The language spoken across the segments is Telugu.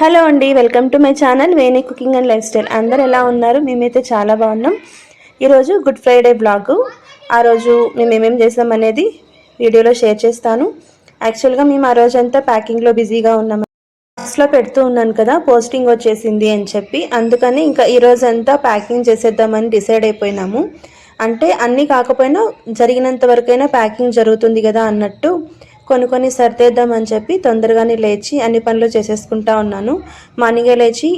హలో అండి welcome to my channel Veni cooking and lifestyle. అందరు ఎలా ఉన్నారు? మేమైతే చాలా బాగున్నాం. ఈరోజు గుడ్ ఫ్రైడే బ్లాగ్. ఆ రోజు మేము ఏమేమి చేసాం అనేది వీడియోలో షేర్ చేస్తాను. యాక్చువల్గా మేము ఆ రోజంతా ప్యాకింగ్లో బిజీగా ఉన్నాం. బాక్స్లో పెడుతూ ఉన్నాను కదా పోస్టింగ్ వచ్చేసింది అని చెప్పి. అందుకని ఇంకా ఈ రోజంతా ప్యాకింగ్ చేసేద్దామని డిసైడ్ అయిపోయినాము. అంటే అన్నీ కాకపోయినా జరిగినంత వరకైనా ప్యాకింగ్ జరుగుతుంది కదా అన్నట్టు కొన్ని కొన్ని సర్దేద్దామని చెప్పి తొందరగానే లేచి అన్ని పనులు చేసేసుకుంటా ఉన్నాను. మార్నింగే లేచి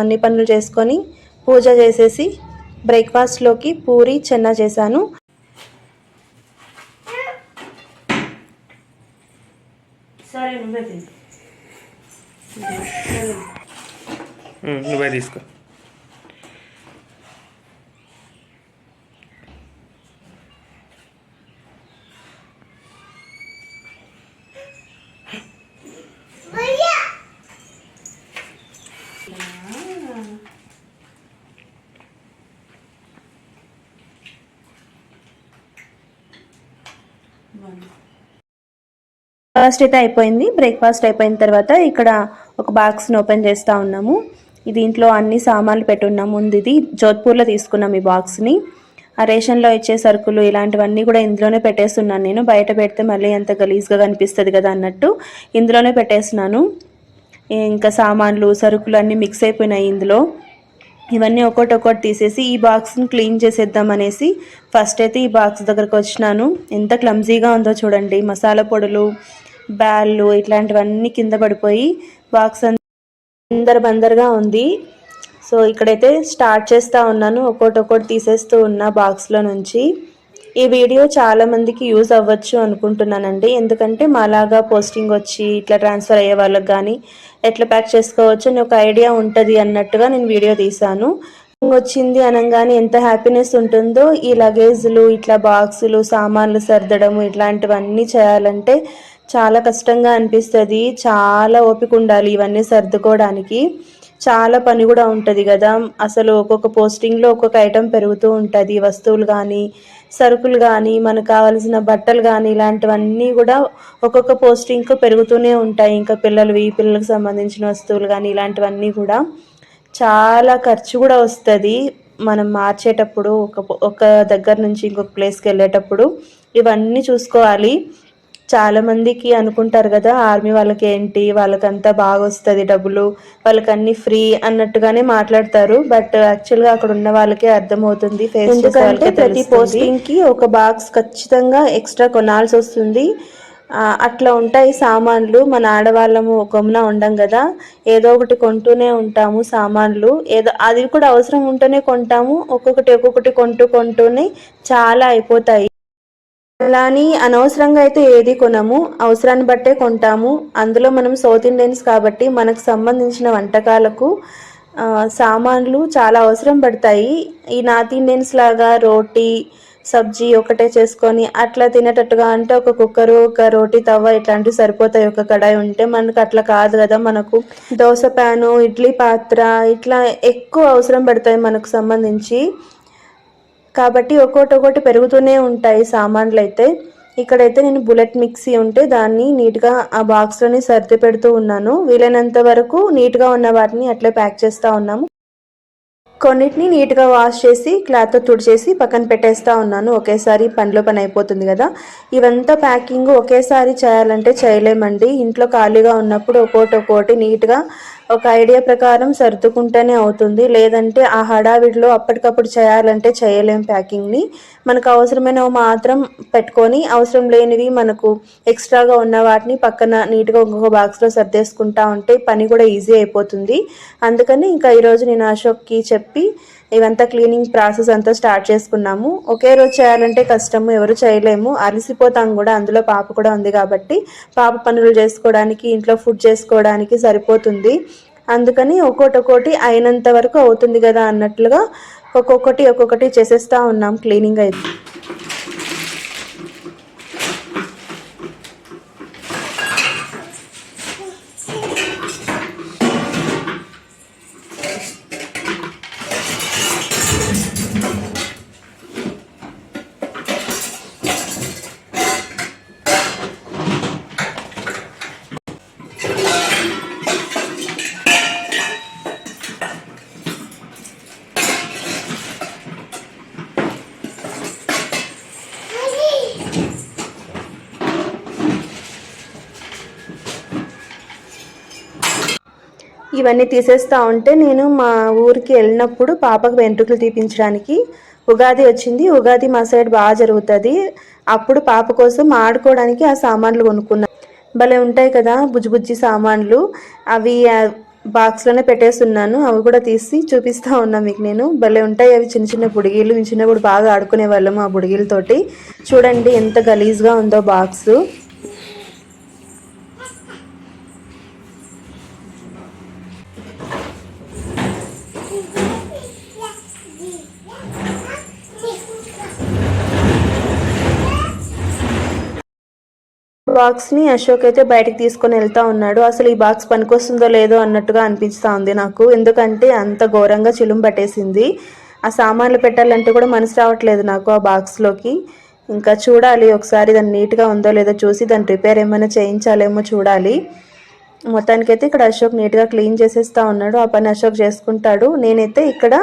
అన్ని పనులు చేసుకొని పూజ చేసేసి బ్రేక్ఫాస్ట్లోకి పూరి చెన్న చేశాను. సరే నువ్వే తీసుకో. బ్రేక్ఫాస్ట్ అయితే అయిపోయింది. బ్రేక్ఫాస్ట్ అయిపోయిన తర్వాత ఇక్కడ ఒక బాక్స్ని ఓపెన్ చేస్తూ ఉన్నాము. దీంట్లో అన్ని సామాన్లు పెట్టున్నాము. ముందు ఇది జోధ్పూర్లో తీసుకున్నాం ఈ బాక్స్ని ఆ రేషన్లో ఇచ్చే సరుకులు ఇలాంటివన్నీ కూడా ఇందులోనే పెట్టేస్తున్నాను నేను. బయట పెడితే మళ్ళీ అంత గలీజ్గా కనిపిస్తుంది కదా అన్నట్టు ఇందులోనే పెట్టేస్తున్నాను. ఇంకా సామాన్లు సరుకులు అన్నీ మిక్స్ అయిపోయినాయి ఇందులో. ఇవన్నీ ఒకటి ఒకటి తీసేసి ఈ బాక్స్ని క్లీన్ చేసేద్దాం అనేసి ఫస్ట్ అయితే ఈ బాక్స్ దగ్గరకు వచ్చినాను. ఎంత క్లమ్జీగా ఉందో చూడండి. మసాలా పొడులు బ్యాళ్ళు ఇట్లాంటివన్నీ కింద పడిపోయి బాక్స్ అందరు బందరుగా ఉంది. సో ఇక్కడైతే స్టార్ట్ చేస్తూ ఉన్నాను. ఒక్కోటి ఒక్కోటి తీసేస్తూ ఉన్నా బాక్స్లో నుంచి. ఈ వీడియో చాలామందికి యూజ్ అవ్వచ్చు అనుకుంటున్నానండి. ఎందుకంటే మాలాగా పోస్టింగ్ వచ్చి ఇట్లా ట్రాన్స్ఫర్ అయ్యే వాళ్ళకి కానీ ఎట్లా ప్యాక్ చేసుకోవచ్చు అని ఒక ఐడియా ఉంటుంది అన్నట్టుగా నేను వీడియో తీశాను. వచ్చింది అనగానే ఎంత హ్యాపీనెస్ ఉంటుందో ఈ లగేజ్లు ఇట్లా బాక్సులు సామాన్లు సర్దడము ఇట్లాంటివన్నీ చేయాలంటే చాలా కష్టంగా అనిపిస్తుంది. చాలా ఓపిక ఉండాలి ఇవన్నీ సర్దుకోవడానికి. చాలా పని కూడా ఉంటుంది కదా. అసలు ఒక్కొక్క పోస్టింగ్లో ఒక్కొక్క ఐటెం పెరుగుతూ ఉంటుంది. వస్తువులు కానీ సరుకులు కానీ మనకు కావాల్సిన బట్టలు కానీ ఇలాంటివన్నీ కూడా ఒక్కొక్క పోస్టింగ్కు పెరుగుతూనే ఉంటాయి. ఇంకా పిల్లలవి పిల్లలకు సంబంధించిన వస్తువులు కానీ ఇలాంటివన్నీ కూడా. చాలా ఖర్చు కూడా వస్తుంది. మనం మార్చేటప్పుడు ఒక ఒక దగ్గర నుంచి ఇంకొక ప్లేస్కి వెళ్ళేటప్పుడు ఇవన్నీ చూసుకోవాలి. చాలా మందికి అనుకుంటారు కదా ఆర్మీ వాళ్ళకి ఏంటి వాళ్ళకంతా బాగా వస్తుంది డబ్బులు వాళ్ళకి అన్ని ఫ్రీ అన్నట్టుగానే మాట్లాడతారు. బట్ యాక్చువల్గా అక్కడ ఉన్న వాళ్ళకే అర్థమవుతుంది ఫేస్ ఎందుకంటే ప్రతి పోస్టింగ్కి ఒక బాక్స్ ఖచ్చితంగా ఎక్స్ట్రా కొనాల్సి వస్తుంది అట్లా ఉంటాయి సామాన్లు. మన ఆడవాళ్ళము గమ్మున ఉండం కదా. ఏదో ఒకటి కొంటూనే ఉంటాము సామాన్లు. ఏదో అది కూడా అవసరం ఉంటేనే కొంటాము. ఒక్కొక్కటి ఒక్కొక్కటి కొంటూ కొంటూనే చాలా అయిపోతాయి. అలా అని అనవసరంగా అయితే ఏది కొనము. అవసరాన్ని బట్టే కొంటాము. అందులో మనం సౌత్ ఇండియన్స్ కాబట్టి మనకు సంబంధించిన వంటకాలకు సామాన్లు చాలా అవసరం పడతాయి. ఈ నార్త్ ఇండియన్స్ లాగా రోటీ సబ్జీ ఒకటే చేసుకొని అట్లా తినేటట్టుగా అంటే ఒక కుక్కరు ఒక రోటీ తవ్వ ఇట్లాంటివి సరిపోతాయి. ఒక కడాయి ఉంటే మనకు అట్లా కాదు కదా మనకు. దోశ ప్యాను ఇడ్లీ పాత్ర ఇట్లా ఎక్కువ అవసరం పడతాయి మనకు సంబంధించి. కాబట్టి ఒక్కొక్కటి ఒకటి పెరుగుతూనే ఉంటాయి సామాన్లు అయితే. ఇక్కడైతే నేను బుల్లెట్ మిక్సీ ఉంటే దాన్ని నీట్గా ఆ బాక్స్లోని సర్ది పెడుతూ ఉన్నాను. వీలైనంత వరకు నీట్గా ఉన్న వాటిని అట్లే ప్యాక్ చేస్తూ ఉన్నాము. కొన్నిటిని నీట్గా వాష్ చేసి క్లాత్తో తుడిచేసి పక్కన పెట్టేస్తూ ఉన్నాను. ఒకేసారి పనిలో పని అయిపోతుంది కదా. ఇవంతా ప్యాకింగ్ ఒకేసారి చేయాలంటే చేయలేమండి. ఇంట్లో ఖాళీగా ఉన్నప్పుడు ఒక్కోటి ఒక్కోటి నీట్గా ఒక ఐడియా ప్రకారం సర్దుకుంటేనే అవుతుంది. లేదంటే ఆ హడావిడిలో అప్పటికప్పుడు చేయాలంటే చేయలేం ప్యాకింగ్ని. మనకు అవసరమైనవి మాత్రం పెట్టుకొని అవసరం లేనివి మనకు ఎక్స్ట్రాగా ఉన్న వాటిని పక్కన నీట్గా ఇంకొక బాక్స్లో సర్దేసుకుంటా ఉంటే పని కూడా ఈజీ అయిపోతుంది. అందుకని ఇంకా ఈరోజు నేను అశోక్కి చెప్పి ఇవంతా క్లీనింగ్ ప్రాసెస్ అంతా స్టార్ట్ చేసుకున్నాము. ఒకే రోజు చేయాలంటే కష్టము ఎవరు చేయలేము. అలసిపోతాం కూడా అందులో పాప కూడా ఉంది కాబట్టి పాప పనులు చేసుకోవడానికి ఇంట్లో ఫుడ్ చేసుకోవడానికి సరిపోతుంది. అందుకని ఒక్కొక్కటి ఒకటి అయినంత వరకు అవుతుంది కదా అన్నట్లుగా ఒక్కొక్కటి ఒక్కొక్కటి చేసేస్తా ఉన్నాం క్లీనింగ్ అయితే. ఇవన్నీ తీసేస్తూ ఉంటే నేను మా ఊరికి వెళ్ళినప్పుడు పాపకు వెంట్రుకలు తీపించడానికి ఉగాది వచ్చింది. ఉగాది మా సైడ్ బాగా జరుగుతుంది. అప్పుడు పాప కోసం ఆడుకోవడానికి ఆ సామాన్లు కొనుక్కున్నా. భలే ఉంటాయి కదా బుజ్జిబుజ్జి సామాన్లు. అవి బాక్స్లోనే పెట్టేస్తున్నాను. అవి కూడా తీసి చూపిస్తూ ఉన్నా మీకు నేను. భలే ఉంటాయి అవి చిన్న చిన్న బుడిగీలు. చిన్నప్పుడు బాగా ఆడుకునే వాళ్ళము ఆ బుడిగీలతోటి. చూడండి ఎంత గలీజ్గా ఉందో బాక్స్ బాక్స్ని అశోక్ అయితే బయటకు తీసుకొని వెళ్తా ఉన్నాడు. అసలు ఈ బాక్స్ పనికొస్తుందో లేదో అన్నట్టుగా అనిపిస్తూ ఉంది నాకు. ఎందుకంటే అంత ఘోరంగా చిలుం పట్టేసింది. ఆ సామాన్లు పెట్టాలంటే కూడా మనసు రావట్లేదు నాకు ఆ బాక్స్లోకి ఇంకా చూడాలి ఒకసారి దాన్ని నీట్గా ఉందో లేదో చూసి దాన్ని రిపేర్ ఏమైనా చేయించాలేమో చూడాలి. మొత్తానికైతే ఇక్కడ అశోక్ నీట్గా క్లీన్ చేసేస్తా ఉన్నాడు. ఆ పని అశోక్ చేసుకుంటాడు. నేనైతే ఇక్కడ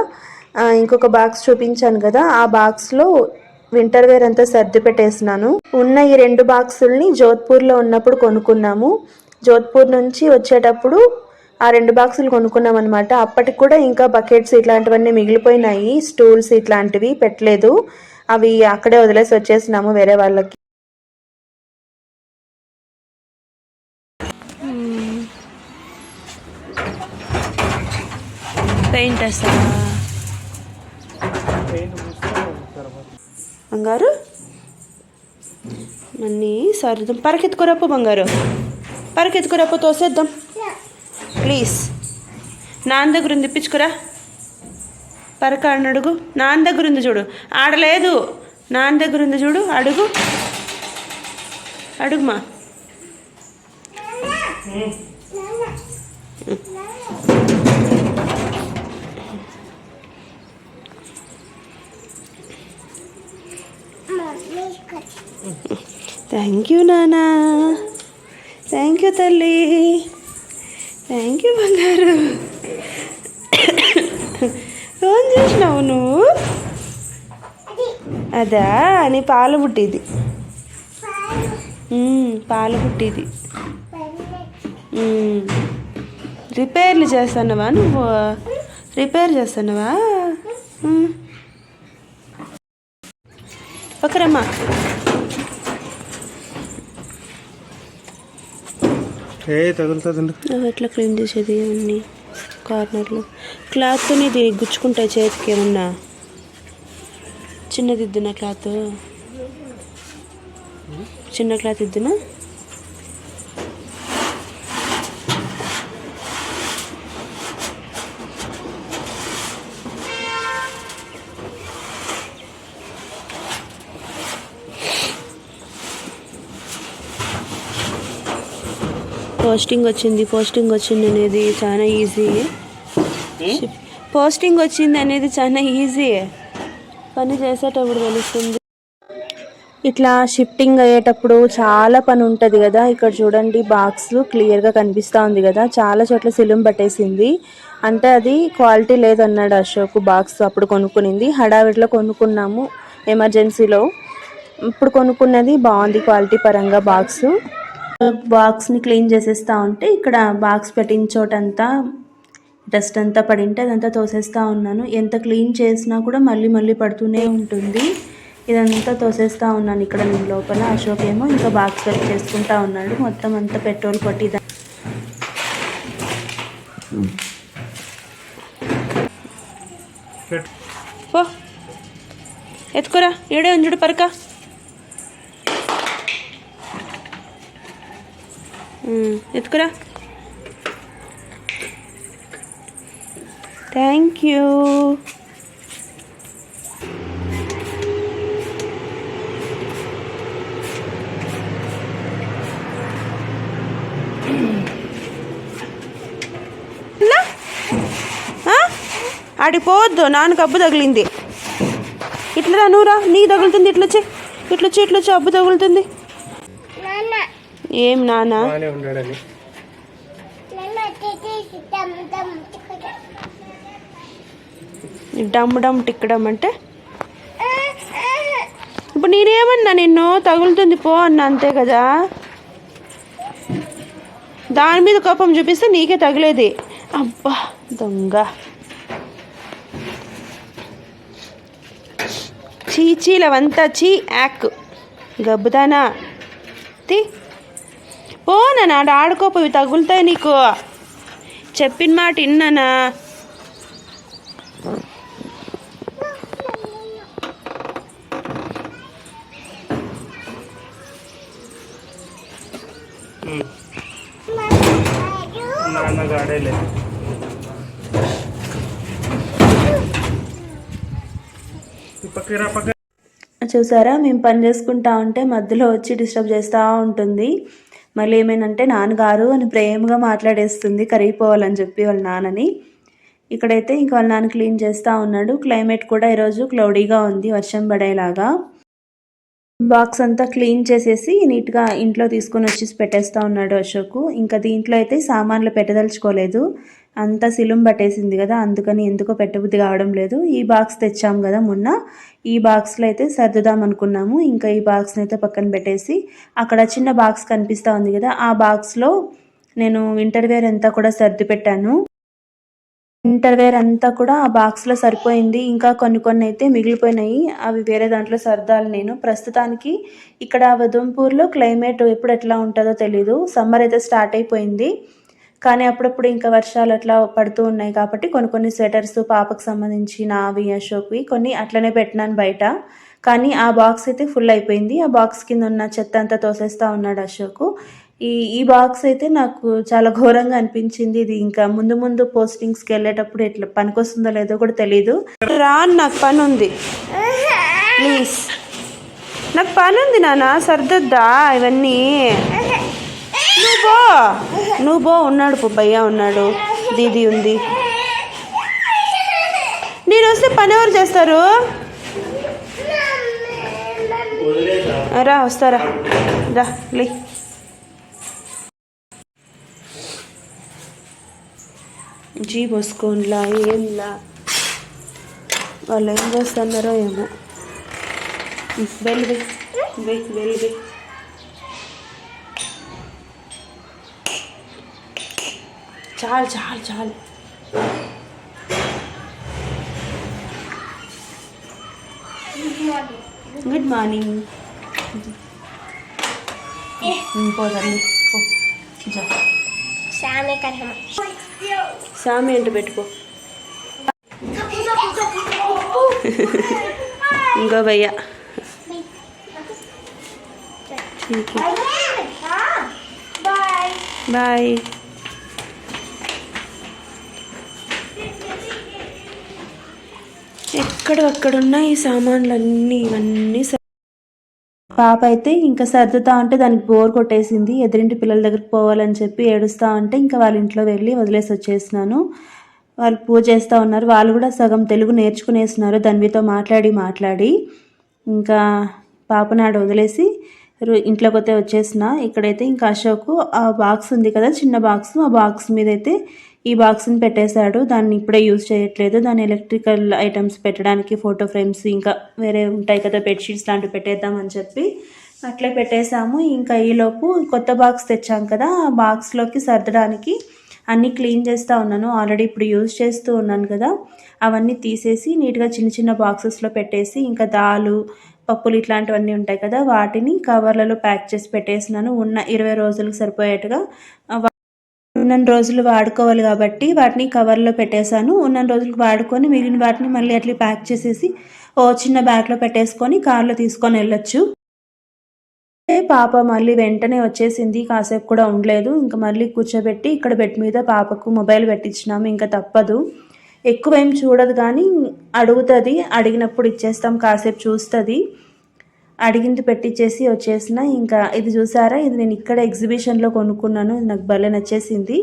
ఇంకొక బాక్స్ చూపించాను కదా. ఆ బాక్స్లో వింటర్ వేర్ అంతా సర్ది పెట్టేసినాను. ఉన్న ఈ రెండు బాక్సుల్ని జోధ్పూర్లో ఉన్నప్పుడు కొనుక్కున్నాము. జోధ్పూర్ నుంచి వచ్చేటప్పుడు ఆ రెండు బాక్సులు కొనుక్కున్నాం అనమాట అప్పటికి కూడా ఇంకా బకెట్స్ ఇట్లాంటివన్నీ మిగిలిపోయినాయి. స్టూల్స్ ఇట్లాంటివి పెట్టలేదు. అవి అక్కడే వదిలేసి వచ్చేసినాము వేరే వాళ్ళకి. పెయింట్ వేస్తావా బంగారు? మన్ని సర్దుం పరకెత్తుకోరాపో బంగారు. పరకెత్తుకోరాపో తోసేద్దాం. ప్లీజ్. నాన్న దగ్గర ఉంది ఇప్పించుకురా. పరక అని అడుగు. నాన్న దగ్గర ఉంది చూడు. ఆడలేదు. నాన్న దగ్గర ఉంది చూడు. అడుగు. అడుగుమా? థ్యాంక్ యూ నానా థ్యాంక్ యూ తల్లి. థ్యాంక్ యూ బంగారు. ఫోన్ చేసినావు నువ్వు? అదా నీ పాలు పుట్టిది. పాలు పుట్టిది. రిపేర్లు చేస్తున్నావా నువ్వు? రిపేర్ చేస్తున్నావా? మ్మ్. ఏ తగులుతుందండి. ఎట్లా క్లీన్ చేసేది అన్ని కార్నర్లో. క్లాత్తో ఇది గుచ్చుకుంటాయి చేతికి ఏమన్నా? చిన్నది ఇద్దునా క్లాత్? చిన్న క్లాత్ ఇద్దునా? పోస్టింగ్ వచ్చింది పోస్టింగ్ వచ్చింది అనేది చాలా ఈజీ పోస్టింగ్ వచ్చింది అనేది చాలా ఈజీ పని చేసేటప్పుడు తెలుస్తుంది. ఇట్లా షిఫ్టింగ్ అయ్యేటప్పుడు చాలా పని ఉంటుంది కదా. ఇక్కడ చూడండి బాక్స్ క్లియర్గా కనిపిస్తూ ఉంది కదా. చాలా చోట్ల సిలుం పట్టేసింది. అంటే అది క్వాలిటీ లేదన్నాడు అశోక్ బాక్స్ అప్పుడు కొనుక్కునింది. హడావిడిలో కొనుక్కున్నాము ఎమర్జెన్సీలో ఇప్పుడు కొనుక్కున్నది బాగుంది క్వాలిటీ పరంగా బాక్స్ బాక్స్ని క్లీన్ చేసేస్తా ఉంటే ఇక్కడ బాక్స్ పెట్టిన చోటంతా డస్ట్ అంతా పడింటే అదంతా తోసేస్తా ఉన్నాను. ఎంత క్లీన్ చేసినా కూడా మళ్ళీ మళ్ళీ పడుతూనే ఉంటుంది. ఇదంతా తోసేస్తా ఉన్నాను ఇక్కడ నేను లోపల. అశోక్ ఏమో ఇంకా బాక్స్ వర్క్ చేసుకుంటా ఉన్నాడు. మొత్తం అంతా పెట్రోల్ కొట్టి పో. ఎత్తుకోరా. ఏడే ఉంచుడు పరక. ఎత్తుకురా. థ్యాంక్ యూ ఆడిపోవద్దు నాన్నకు అబ్బు తగిలింది. ఇట్లా రా నువ్వు నీ తగులుతుంది ఇట్లొచ్చి. ఇట్లొచ్చి ఇట్లొచ్చి అబ్బు తగులుతుంది. ఏం ఉన్నాడని. డమ్ డమ్ టిక్కడం అంటే? ఇప్పుడు నేనేమన్నా నిన్ను తగులుతుంది పో అన్న అంతే కదా? దాని మీద కోపం చూపిస్తే నీకే తగిలేది. అబ్బా దొంగ. చీచీలవంతా చీ యాక్. గబ్బుదానా. తి. ఓ నాన్న ఆడ ఆడుకోపోయి తగులుతాయి నీకు. చెప్పిన మాట పక్క చూసారా మేము పని చేసుకుంటా ఉంటే మధ్యలో వచ్చి డిస్టర్బ్ చేస్తూ ఉంటుంది. మళ్ళీ ఏమైందంటే నాన్నగారు అని ప్రేమగా మాట్లాడేస్తుంది కరిగిపోవాలని చెప్పి వాళ్ళ నాన్నని. ఇక్కడైతే ఇంక వాళ్ళ నాన్న క్లీన్ చేస్తూ ఉన్నాడు. క్లైమేట్ కూడా ఈరోజు క్లౌడీగా ఉంది వర్షం పడేలాగా. బాక్స్ అంతా క్లీన్ చేసేసి నీట్గా ఇంట్లో తీసుకొని వచ్చేసి పెట్టేస్తూ ఉన్నాడు అశోక్. ఇంకా దీంట్లో అయితే సామాన్లు పెట్టదలుచుకోలేదు. అంతా సిలుం పట్టేసింది కదా అందుకని ఎందుకో పెట్టబుద్ధి కావడం లేదు. ఈ బాక్స్ తెచ్చాం కదా మొన్న. ఈ బాక్స్లో అయితే సర్దుదాం అనుకున్నాము. ఇంకా ఈ బాక్స్ని అయితే పక్కన పెట్టేసి అక్కడ చిన్న బాక్స్ కనిపిస్తూ ఉంది కదా ఆ బాక్స్లో నేను ఇంటర్వేర్ అంతా కూడా సర్ది పెట్టాను. ఇంటర్వేర్ అంతా కూడా ఆ బాక్స్లో సరిపోయింది. ఇంకా కొన్ని కొన్ని అయితే మిగిలిపోయినాయి. అవి వేరే దాంట్లో సర్దాలి నేను. ప్రస్తుతానికి ఇక్కడ ఉదంపూర్లో క్లైమేట్ ఎప్పుడు ఎట్లా ఉంటుందో తెలీదు. సమ్మర్ అయితే స్టార్ట్ అయిపోయింది. కానీ అప్పుడప్పుడు ఇంకా వర్షాలు అట్లా పడుతూ ఉన్నాయి కాబట్టి కొన్ని కొన్ని స్వెటర్స్ పాపకు సంబంధించి నావి అశోక్వి కొన్ని అట్లనే పెట్టినాను బయట. కానీ ఆ బాక్స్ అయితే ఫుల్ అయిపోయింది. ఆ బాక్స్ కింద ఉన్న చెత్త అంతా తోసేస్తూ ఉన్నాడు అశోక్. ఈ ఈ బాక్స్ అయితే నాకు చాలా ఘోరంగా అనిపించింది. ఇది ఇంకా ముందు ముందు పోస్టింగ్స్కి వెళ్ళేటప్పుడు ఎట్లా పనికొస్తుందో లేదో కూడా తెలియదు రా నాకు పని ఉంది ప్లీజ్ నాకు పని ఉంది నాన్న సర్దొద్దా ఇవన్నీ. నువ్వు? బో నువ్వు? బో ఉన్నాడు పుబ్బయ్య ఉన్నాడు. దీది ఉంది. నేను వస్తే పని ఎవరు చేస్తారు? రా వస్తారా? రా లే. జీ పోసుకోన్లా ఏంలా? వాళ్ళు ఏం చేస్తున్నారో ఏమో. వెళ్ళి వెళ్ళి వెళ్ళి చాలు చాలు చాలు. గుడ్ మార్నింగ్ పోదండి. సామి అంట పెట్టుకో. ఇంకో భయ్య. బాయ్ ఎక్కడక్కడ ఈ సామాన్లన్నీ ఇవన్నీ స- పాప అయితే ఇంకా సర్దుతా ఉంటే దానికి బోర్ కొట్టేసింది. ఎదురింటి పిల్లల దగ్గరికి పోవాలని చెప్పి ఏడుస్తా ఉంటే ఇంకా వాళ్ళ ఇంట్లో వెళ్ళి వదిలేసి వచ్చేసినాను. వాళ్ళు పూజ చేస్తూ ఉన్నారు. వాళ్ళు కూడా సగం తెలుగు నేర్చుకునేస్తున్నారు ధన్వితో మాట్లాడి మాట్లాడి. ఇంకా పాపనాడు వదిలేసి రు- ఇంట్లోకి అయితే వచ్చేసిన. ఇక్కడైతే ఇంకా అశోక్ ఆ బాక్స్ ఉంది కదా చిన్న బాక్స్ ఆ బాక్స్ మీద అయితే ఈ బాక్స్ని పెట్టేశాడు. దాన్ని ఇప్పుడే యూజ్ చేయట్లేదు. దాని ఎలక్ట్రికల్ ఐటమ్స్ పెట్టడానికి ఫోటో ఫ్రేమ్స్ ఇంకా వేరే ఉంటాయి కదా బెడ్షీట్స్ లాంటివి పెట్టేద్దామని చెప్పి అట్లే పెట్టేశాము. ఇంకా ఈలోపు కొత్త బాక్స్ తెచ్చాం కదా ఆ బాక్స్లోకి సర్దడానికి అన్నీ క్లీన్ చేస్తూ ఉన్నాను. ఆల్రెడీ ఇప్పుడు యూజ్ చేస్తూ ఉన్నాను కదా. అవన్నీ తీసేసి నీట్గా చిన్న చిన్న బాక్సెస్లో పెట్టేసి ఇంకా దాలు పప్పులు ఇట్లాంటివన్నీ ఉంటాయి కదా వాటిని కవర్లలో ప్యాక్ చేసి పెట్టేసినాను ఉన్న ఇరవై రోజులకు సరిపోయేట్టుగా ఉన్నన్ని రోజులు వాడుకోవాలి కాబట్టి వాటిని కవర్లో పెట్టేశాను. ఉన్నన్ని రోజులు వాడుకొని మిగిలిన వాటిని మళ్ళీ అట్లా ప్యాక్ చేసేసి ఓ చిన్న బ్యాగ్లో పెట్టేసుకొని కార్లో తీసుకొని వెళ్ళొచ్చు. పాప మళ్ళీ వెంటనే వచ్చేసింది. కాసేపు కూడా ఉండలేదు. ఇంకా మళ్ళీ కూర్చోబెట్టి ఇక్కడ బెడ్ మీద పాపకు మొబైల్ పెట్టించినాము. ఇంకా తప్పదు. ఎక్కువ ఏం చూడదు కానీ అడుగుతుంది. అడిగినప్పుడు ఇచ్చేస్తాం. కాసేపు చూస్తుంది. అడిగింది పెట్టించేసి వచ్చేసిన. ఇంకా ఇది చూసారా? ఇది నేను ఇక్కడ ఎగ్జిబిషన్లో కొనుక్కున్నాను. ఇది నాకు భలే నచ్చేసింది.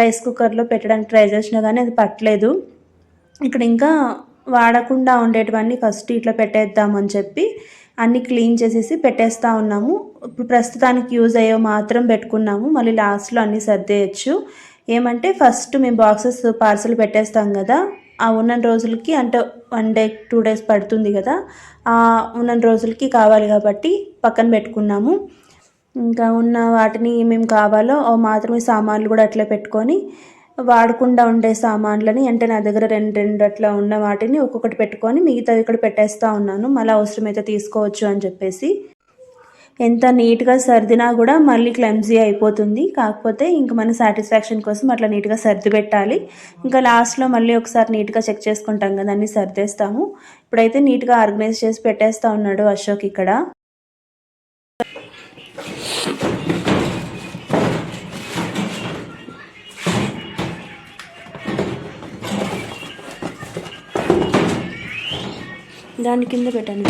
రైస్ కుక్కర్లో పెట్టడానికి ట్రై చేసినా కానీ అది పట్టలేదు. ఇక్కడ ఇంకా వాడకుండా ఉండేటివన్నీ ఫస్ట్ ఇట్లా పెట్టేద్దామని చెప్పి అన్నీ క్లీన్ చేసేసి పెట్టేస్తూ ఉన్నాము. ఇప్పుడు ప్రస్తుతానికి యూజ్ అయ్యే మాత్రం పెట్టుకున్నాము. మళ్ళీ లాస్ట్లో అన్నీ సర్దేయచ్చు. ఏమంటే ఫస్ట్ మేము బాక్సెస్ పార్సల్ పెట్టేస్తాం కదా? ఆ ఉన్న రోజులకి అంటే వన్ డే టూ డేస్ పడుతుంది కదా ఆ ఉన్న రోజులకి కావాలి కాబట్టి పక్కన పెట్టుకున్నాము. ఇంకా ఉన్న వాటిని ఏమేమి కావాలో మాత్రమే సామాన్లు కూడా అట్లా పెట్టుకొని వాడకుండా ఉండే సామాన్లని అంటే నా దగ్గర రెండు రెండు అట్లా ఉన్న వాటిని ఒక్కొక్కటి పెట్టుకొని మిగతావి ఇక్కడ పెట్టేస్తూ ఉన్నాను. మళ్ళీ అవసరమైతే తీసుకోవచ్చు అని చెప్పేసి. ఎంత నీట్గా సర్దినా కూడా మళ్ళీ క్లెమ్జీ అయిపోతుంది. కాకపోతే ఇంక మన సాటిస్ఫాక్షన్ కోసం అట్లా నీట్గా సర్ది పెట్టాలి. ఇంకా లాస్ట్లో మళ్ళీ ఒకసారి నీట్గా చెక్ చేసుకుంటాం కదా అన్ని సర్దేస్తాము. ఇప్పుడైతే నీట్గా ఆర్గనైజ్ చేసి పెట్టేస్తా ఉన్నాడు అశోక్ ఇక్కడ. దాని కింద పెట్టాను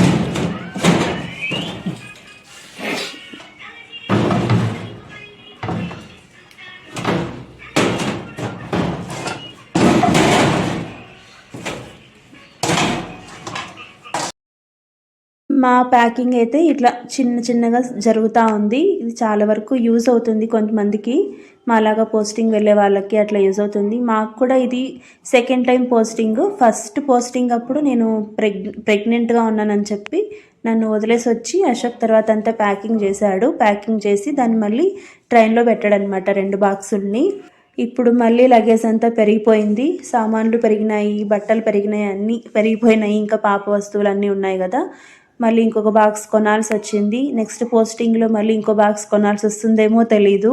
మా ప్యాకింగ్ అయితే ఇట్లా చిన్న చిన్నగా జరుగుతూ ఉంది. ఇది చాలా వరకు యూజ్ అవుతుంది కొంతమందికి. మాలాగా పోస్టింగ్ వెళ్ళే వాళ్ళకి అట్లా యూజ్ అవుతుంది. మాకు కూడా ఇది second time posting. First posting అప్పుడు నేను ప్రెగ్ ప్రెగ్నెంట్గా ఉన్నానని చెప్పి నన్ను వదిలేసి వచ్చి అశోక్ తర్వాత అంతా ప్యాకింగ్ చేశాడు. ప్యాకింగ్ చేసి దాన్ని మళ్ళీ ట్రైన్లో పెట్టాడనమాట రెండు బాక్సుల్ని. ఇప్పుడు మళ్ళీ లగేజ్ అంతా పెరిగిపోయింది. సామాన్లు పెరిగినాయి బట్టలు పెరిగినాయి అన్నీ పెరిగిపోయినాయి. ఇంకా పాప వస్తువులు అన్నీ ఉన్నాయి కదా. మళ్ళీ ఇంకొక బాక్స్ కొనాల్సి వచ్చింది నెక్స్ట్ పోస్టింగ్లో మళ్ళీ ఇంకో బాక్స్ కొనాల్సి వస్తుందేమో తెలీదు.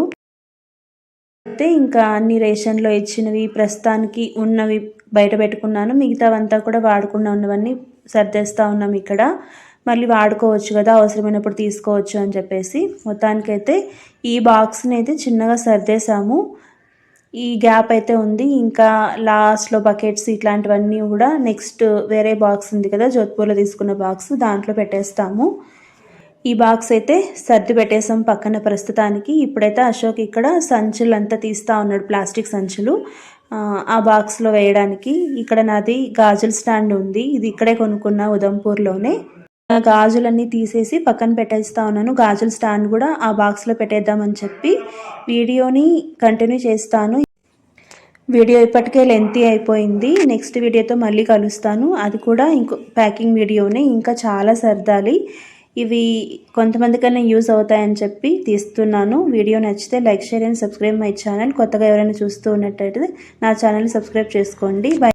అయితే ఇంకా అన్ని రేషన్లో ఇచ్చినవి ప్రస్తుతానికి ఉన్నవి బయట పెట్టుకున్నాను. మిగతావంతా కూడా వాడకుండా ఉన్నవన్నీ సర్దేస్తూ ఉన్నాం ఇక్కడ. మళ్ళీ వాడుకోవచ్చు కదా అవసరమైనప్పుడు తీసుకోవచ్చు అని చెప్పేసి. మొత్తానికైతే ఈ బాక్స్ని అయితే చిన్నగా సర్దేశాము. ఈ గ్యాప్ అయితే ఉంది. ఇంకా లాస్ట్లో బకెట్స్ ఇట్లాంటివన్నీ కూడా నెక్స్ట్ వేరే బాక్స్ ఉంది కదా జోధ్పూర్లో తీసుకున్న బాక్స్ దాంట్లో పెట్టేస్తాము. ఈ బాక్స్ అయితే సర్ది పెట్టేసాం పక్కన ప్రస్తుతానికి. ఇప్పుడైతే అశోక్ ఇక్కడ సంచులు అంతా తీస్తూ ఉన్నాడు ప్లాస్టిక్ సంచులు. ఆ, బాక్స్లో వేయడానికి. ఇక్కడ నాది గాజుల స్టాండ్ ఉంది. ఇది ఇక్కడే కొనుక్కున్న ఉదంపూర్లోనే. గాజులన్నీ తీసేసి పక్కన పెట్టేస్తా ఉన్నాను. గాజుల స్టాండ్ కూడా ఆ బాక్స్లో పెట్టేద్దామని చెప్పి వీడియోని కంటిన్యూ చేస్తాను. వీడియో ఇప్పటికే లెంతీ అయిపోయింది. నెక్స్ట్ వీడియోతో మళ్ళీ కలుస్తాను. అది కూడా ఇంకో ప్యాకింగ్ వీడియోనే. ఇంకా చాలా సర్దాలి. ఇవి కొంతమందికైనా యూజ్ అవుతాయని చెప్పి తీస్తున్నాను. వీడియో నచ్చితే like share and subscribe my channel. కొత్తగా ఎవరైనా చూస్తూ ఉన్నట్టయితే నా ఛానల్ని సబ్స్క్రైబ్ చేసుకోండి. బై